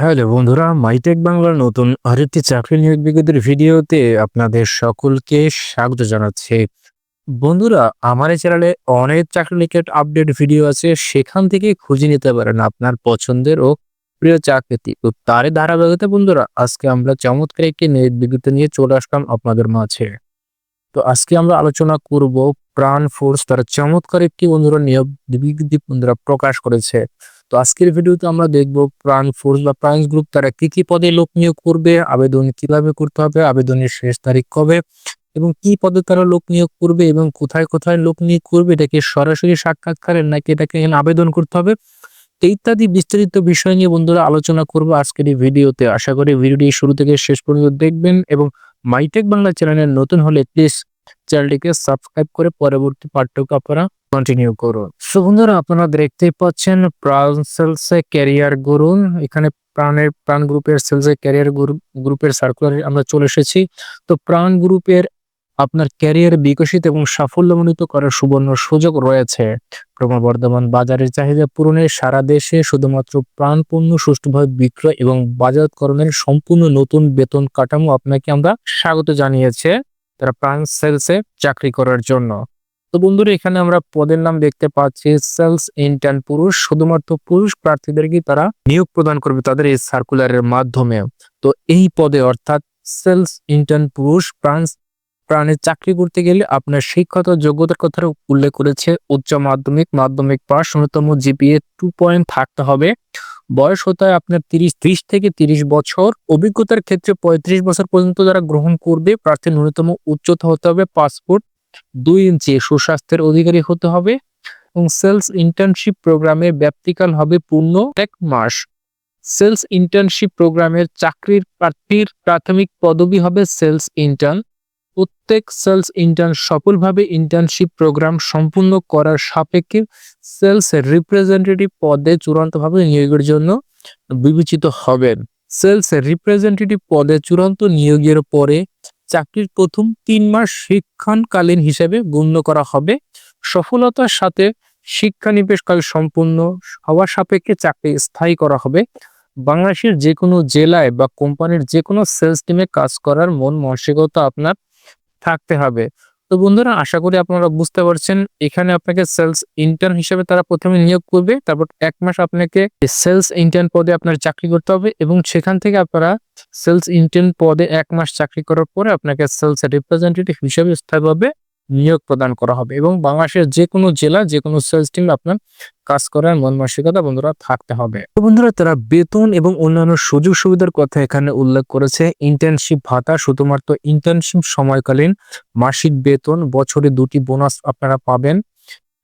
Hello বন্ধুরা, MyTech বাংলার নতুন আরেকটি চাকরি নিয়োগ বিজ্ঞপ্তির ভিডিওতে আপনাদের সকলকে স্বাগত জানাচ্ছি। বন্ধুরা, আমার এই চ্যানেলে অনেক চাকরি রিলেটেড আপডেট ভিডিও আছে, সেখান থেকে খুঁজে নিতে পারেন আপনার পছন্দের ও প্রিয় চাকরিটি। তো তারই ধারাবাহিকতা বন্ধুরা, আজকে আমরা চমৎকার একটি নিয়োগ বিজ্ঞপ্তি নিয়ে চলে আসলাম আপনাদের মাঝে। তো আজকে আমরা আলোচনা করব প্রাণ ফোর্স তারা চমৎকার একটি বন্ধুরা নিয়োগ বিজ্ঞপ্তি বন্ধুরা প্রকাশ করেছে। তো আজকের ভিডিওতে আমরা দেখব প্রাণ ফোর্স বা প্রাণ গ্রুপ তারা কি কি পদে লোক নিয়োগ করবে, আবেদন কীভাবে করতে হবে, আবেদনের শেষ তারিখ কবে এবং কি পদে তারা লোক নিয়োগ করবে এবং কোথায় কোথায় লোক নিয়োগ করবে, এটাকে সরাসরি সাক্ষাৎকারের নাকি এটাকে এখানে আবেদন করতে হবে ইত্যাদি বিস্তারিত বিষয় নিয়ে বন্ধুরা আলোচনা করব আজকের এই ভিডিওতে। আশা করি ভিডিওটি শুরু থেকে শেষ পর্যন্ত দেখবেন এবং মাইটেক বাংলা চ্যানেলের নতুন হলে প্লিজ চ্যানেলটিকে সাবস্ক্রাইব করে পরবর্তী পাঠ্যকে আপনারা কন্টিনিউ করুন। সো বন্ধুরা, আপনারা দেখতেই পাচ্ছেন প্রাণ সেলসে ক্যারিয়ার গরুন এখানে প্রাণের, প্রাণ গ্রুপের সেলসে ক্যারিয়ার গ্রুপের সার্কুলার আমরা চলে এসেছি। তো, প্রাণ গ্রুপের আপনার ক্যারিয়ার বিকশিত এবং সাফল্যমণ্ডিত করার সুবর্ণ সুযোগ রয়েছে। ক্রমবর্ধমান বাজারের চাহিদা পূরণে সারা দেশে শুধুমাত্র প্রাণ পণ্য সুষ্ঠুভাবে বিক্রয় এবং বাজারকরণের সম্পূর্ণ নতুন বেতন কাঠামো আপনাকে আমরা স্বাগত জানিয়েছে তারা প্রাণ সেলসে চাকরি করার জন্য। তো বন্ধুরা, এখানে আমরা পদের নাম দেখতে পাচ্ছি সেলস ইন্টার্ন পুরুষ। শুধুমাত্র পুরুষ প্রার্থীদেরকে তারা নিয়োগ প্রদান করবে তাদের এই সার্কুলারের মাধ্যমে। তো এই পদে অর্থাৎ সেলস ইন্টার্ন পুরুষ প্রাণ, প্রাণে চাকরি করতে গেলে আপনার শিক্ষাগত যোগ্যতার কথা উল্লেখ করেছে উচ্চ মাধ্যমিক মাধ্যমিক পাস ন্যূনতম জিপিএ টু পয়েন্ট থাকতে হবে। বয়স হতে হয় আপনার তিরিশ, ত্রিশ থেকে তিরিশ বছর। অভিজ্ঞতার ক্ষেত্রে পঁয়ত্রিশ বছর পর্যন্ত যারা গ্রহণ করবে, প্রার্থীর ন্যূনতম উচ্চতা হতে হবে পাসপোর্ট দুই ইঞ্চি সুস্বাস্থ্যের অধিকারী হতে হবে এবং সেলস ইন্টার্নশিপ প্রোগ্রামের ব্যাপ্তিকাল হবে পূর্ণ এক মাস। সেলস ইন্টার্নশিপ প্রোগ্রামের চাকরির প্রার্থীর প্রাথমিক পদবি হবে সেলস ইন্টার্ন। প্রত্যেক সেলস ইন্টার্ন সফলভাবে ইন্টার্নশিপ প্রোগ্রাম সম্পূর্ণ করার সাপেক্ষে সেলস রিপ্রেজেন্টেটিভ পদে চূড়ান্তভাবে নিয়োগের জন্য বিবেচিত হবেন। সেলস রিপ্রেজেন্টেটিভ পদে চূড়ান্ত নিয়োগের পরে চাকরির প্রথম তিন মাস শিক্ষণকালীন হিসেবে গণ্য করা হবে। সফলতার সাথে শিক্ষানিবেশকাল সম্পূর্ণ হওয়া সাপেক্ষে চাকরি স্থায়ী করা হবে। বাংলাদেশের যে কোনো জেলায় বা কোম্পানির যে কোনো সেলস টিমে কাজ করার মন মানসিকতা আপনার থাকতে হবে। তো বন্ধুরা, আশা করি আপনারা বুঝতে পারছেন। এখানে আপনাকে সেলস ইন্টার্ন হিসেবে তারা প্রথমে নিয়োগ করবে। তারপর এক মাস আপনাকে সেলস ইন্টার্ন পদে আপনার চাকরি করতে হবে এবং সেখান থেকে আপনারা সেলস ইন্টার্ন পদে এক মাস চাকরি করার পরে আপনাকে সেলস রিপ্রেজেন্টেটিভ হিসেবে স্থায়ীভাবে নিয়োগ প্রদান করা হবে এবং বাংলাদেশের যে কোনো জেলা যে কোনো সেলস টিম আপনার কাজ করার মন মানসিকতা বন্ধুরা থাকতে হবে। তো বন্ধুরা, তারা বেতন এবং অন্যান্য সুযোগ সুবিধার কথা এখানে উল্লেখ করেছে। ইন্টার্নশিপ ভাতা শুধুমাত্র ইন্টার্নশিপ সময়কালীন মাসিক বেতন, বছরে দুটি বোনাস আপনারা পাবেন।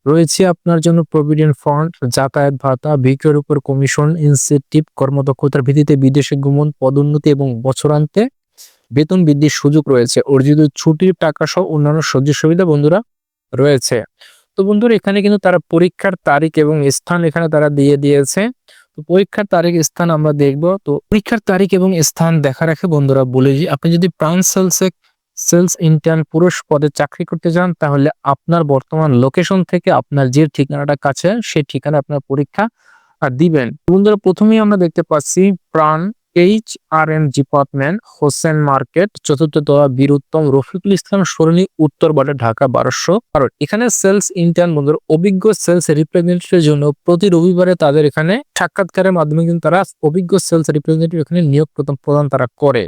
রয়েছে আপনার জন্য প্রভিডেন্ট ফান্ড যাতায়াত ভাতা, বিক্রয়ের উপর কমিশন ইনসেন্টিভ কর্মদক্ষতার ভিত্তিতে বিদেশে গমন, পদোন্নতি এবং বছরান্তে বেতন বৃদ্ধির সুযোগ রয়েছে। অর্জিত ছুটির টাকা সহ অন্যান্য সুযোগ সুবিধা বন্ধুরা রয়েছে। তো বন্ধুরা, এখানে কিন্তু তারা পরীক্ষার তারিখ এবং স্থান এখানে তারা দিয়ে দিয়েছে। তো পরীক্ষার তারিখ, স্থান আমরা দেখব। তো পরীক্ষার তারিখ এবং স্থান দেখা রাখে বন্ধুরা বলে যে আপনি যদি প্রাণ সেলসে সেলস ইন্টার্ন পুরুষ পদে চাকরি করতে চান তাহলে আপনার বর্তমান লোকেশন থেকে আপনার যে ঠিকানাটা কাছে সেই ঠিকানা আপনার পরীক্ষা দিবেন। বন্ধুরা, প্রথমেই আমরা দেখতে পাচ্ছি Pran H R M department Hossain market চতুর্থ তলা বীরুত্তম রফিকুল ইসলাম সরণি, উত্তর বাডে ঢাকা বারোশো কারণ এখানে সেলস ইন্টার্ন বন্ধুর, অভিজ্ঞ সেলস রিপ্রেজেন্টেটিভের জন্য প্রতি রবিবারে তাদের এখানে সাক্ষাৎকারের মাধ্যমে কিন্তু তারা অভিজ্ঞ সেলস রিপ্রেজেন্টেটিভ এখানে নিয়োগ প্রথম প্রদান তারা করে।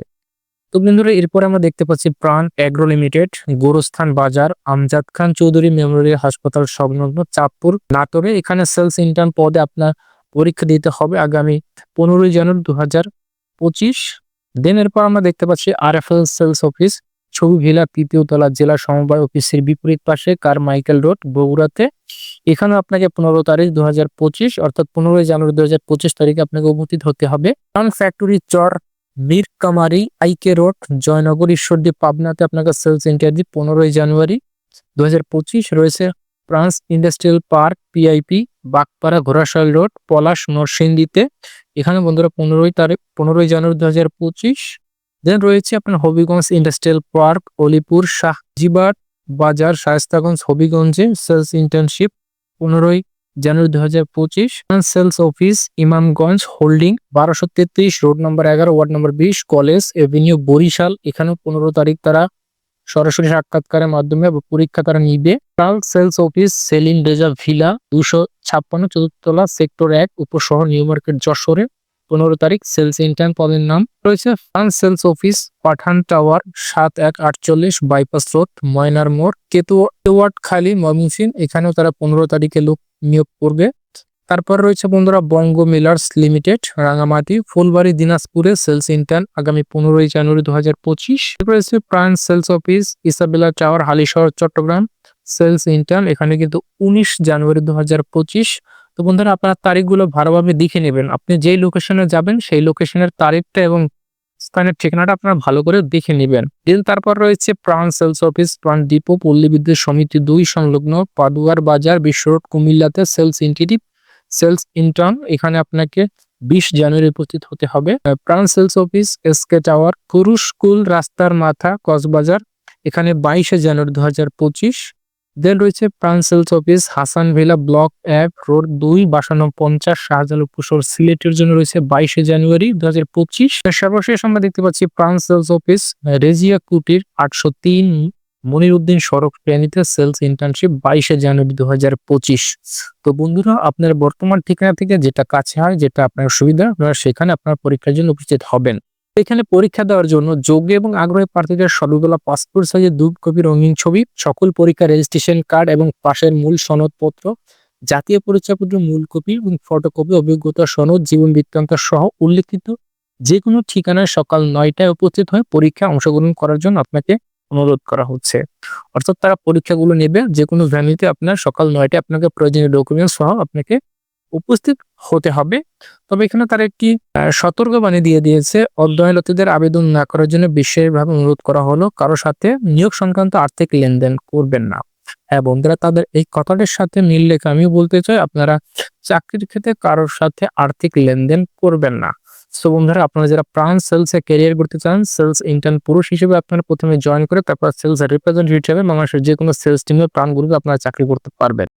তো বন্ধুরা, এরপরে আমরা দেখতে পাচ্ছি প্রাণ অ্যাগ্রো লিমিটেড গোরস্থান বাজার, আমজাদ খান চৌধুরী মেমোরিয়াল হাসপাতাল সংলগ্ন চাঁদপুর নাটোরে। এখানে সেলস ইন্টার্ন পদে আপনার পরীক্ষা দিতে হবে আগামী পনেরোই জানুয়ারি দু হাজার পঁচিশ। দেন এরপর আমরা দেখতে পাচ্ছি R F L sales office ছবি ভিলা তলা জেলা সমবায় অফিসের বিপরীত পাশে কার মাইকেল রোড, বগুড়াতে। এখানে আপনাকে পনেরো তারিখ দুহাজার পঁচিশ, অর্থাৎ পনেরোই জানুয়ারি দু হাজার পঁচিশ তারিখে আপনাকে উপস্থিত হতে হবে। ফ্যাক্টরি চর, মীর কামারি আইকে রোড জয়নগর, ঈশ্বরদী, পাবনাতে আপনাকে সেলস ইন্টারভিউ পনেরোই জানুয়ারি দু হাজার পঁচিশ রয়েছে। France industrial park PIP Bagpara Ghorashal road, Palash নরসিংদীতে। এখানে বন্ধুরা পনেরোই তারিখ, পনেরোই জানুয়ারি দু হাজার পঁচিশ। দেন রয়েছে আপনার হবিগঞ্জ ইন্ডাস্ট্রিয়াল পার্ক অলিপুর শাহজিবাট বাজার, শায়স্তাগঞ্জ, হবিগঞ্জে সেলস ইন্টার্নশিপ পনেরোই জানুয়ারি দুই হাজার পঁচিশ। সেলস অফিস ইমামগঞ্জ হোল্ডিং বারোশো তেত্রিশ রোড নম্বর এগারো ওয়ার্ড নম্বর বিশ, কলেজ এভিনিউ বরিশাল। এখানেও পনেরো তারিখ তারা সরাসরি সাক্ষাৎকারের মাধ্যমে বা পরীক্ষা তারা নিবে। ট্রাল sales office, Selin Reza villa, দুশো ছাপ্পান্ন চতুর্থতলা, সেক্টর এক উপশহর নিউ মার্কেট, যশোরে। পনেরো তারিখ, সেলস ইন্টার্ন পদের নাম। রয়েছে France sales office, Pathan tower, সাত এক আটচল্লিশ, বাইপাস রোড, ময়নার মোড় কেতুয়াট খালি ময়মনসিং এখানেও তারা পনেরো তারিখে লোক নিয়োগ করবে। তারপর রয়েছে বন্ধুরা বঙ্গ মিলার্স লিমিটেড, রাঙামাটি, ফুলবাড়ি, দিনাজপুরে সেলস ইন্টার্ন আগামী পনেরোই জানুয়ারি দু হাজার পঁচিশ রয়েছে Pran sales office, Isabella tower, Halishahar, Chattogram sales intern, এখানে কিন্তু উনিশ জানুয়ারি দু হাজার পঁচিশ। তো বন্ধুরা আপনার তারিখগুলো ভালোভাবে দেখে নেবেন। আপনি যেই লোকেশনে যাবেন, সেই লোকেশনের তারিখটা এবং স্থানের ঠিকানাটা আপনারা ভালো করে দেখে নেবেন। দেন তারপর রয়েছে প্রাণ সেলস অফিস প্রাণ ডিপো, পল্লী বিদ্যুৎ সমিতি দুই সংলগ্ন পাদুয়ার বাজার, বিশ্ব রোড, কুমিল্লাতে সেলস ইনটিটিভ সেলস ইন্টার্ন, এখানে আপনাকে বিশ জানুয়ারি উপস্থিত হতে হবে। প্রাণ সেলস অফিস এসকে টাওয়ার, পুরুষ রাস্তার মাথা, কক্সবাজার, এখানে বাইশে জানুয়ারি দু হাজার পঁচিশ। দেন রয়েছে Pran sales office, Hasan villa block এক, রোড দুই বাসানো পঞ্চাশ শাহজাল উপসর সিলেটের জন্য রয়েছে বাইশে জানুয়ারি দু হাজার পঁচিশ। সর্বশেষ আমরা দেখতে পাচ্ছি প্রাণ সেলস অফিস, রেজিয়া কুটির, আটশো তিন মনিরুদ্দিন সড়ক ট্রেনিতে সেলস ইন্টার্নশিপ বাইশে জানুয়ারি দু হাজার পঁচিশ। তো বন্ধুরা, আপনার বর্তমান ঠিকানা থেকে যেটা কাছে হয়, যেটা আপনার সুবিধা, আপনারা সেখানে আপনার পরীক্ষার জন্য উপস্থিত হবেন। এখানে পরীক্ষা দেওয়ার জন্য যোগ্য এবং আগ্রহী প্রার্থীদের সবগুলা পাসপোর্ট সাইজের দু কপি রঙিন ছবি, সকল পরীক্ষা রেজিস্ট্রেশন কার্ড এবং পাশের মূল সনদপত্র, জাতীয় পরিচয়পত্র, মূল কপি এবং ফটোকপি, অভিজ্ঞতা সনদ, জীবন বৃত্তান্ত সহ উল্লেখিত যে কোনো ঠিকানায় সকাল নয়টায় উপস্থিত হয়ে পরীক্ষায় অংশগ্রহণ করার জন্য আপনাকে অনুরোধ করা হচ্ছে। অর্থাৎ তারা পরীক্ষাগুলো নেবে যে কোনো ভ্যানিতে আপনার সকাল নয়টায় আপনাকে প্রয়োজনীয় ডকুমেন্টস সহ আপনাকে উপস্থিত হতে হবে। তবে এখানে তারা একটি সতর্কবাণী দিয়ে দিয়েছে, অধ্যয়নরতদের আবেদন না করার জন্য বিশেষভাবে অনুরোধ করা হলো, কারও সাথে নিয়োগ সংক্রান্ত আর্থিক লেনদেন করবেন না। হ্যাঁ বন্ধুরা, তাদের এই কথাটার সাথে মিল রেখে আমি বলতে চাই, আপনারা চাকরির ক্ষেত্রে কারোর সাথে আর্থিক লেনদেন করবেন না। সো বন্ধুরা, আপনারা যারা প্রাণ সেলসে ক্যারিয়ার করতে চান সেলস ইন্টার্ন পুরুষ হিসেবে আপনারা প্রথমে জয়েন করে তারপর সেলস রিপ্রেজেন্টেটিভ হিসেবে মানুষের যে কোনো সেলস টিমে প্রাণ গ্রুপে আপনারা চাকরি করতে পারবেন।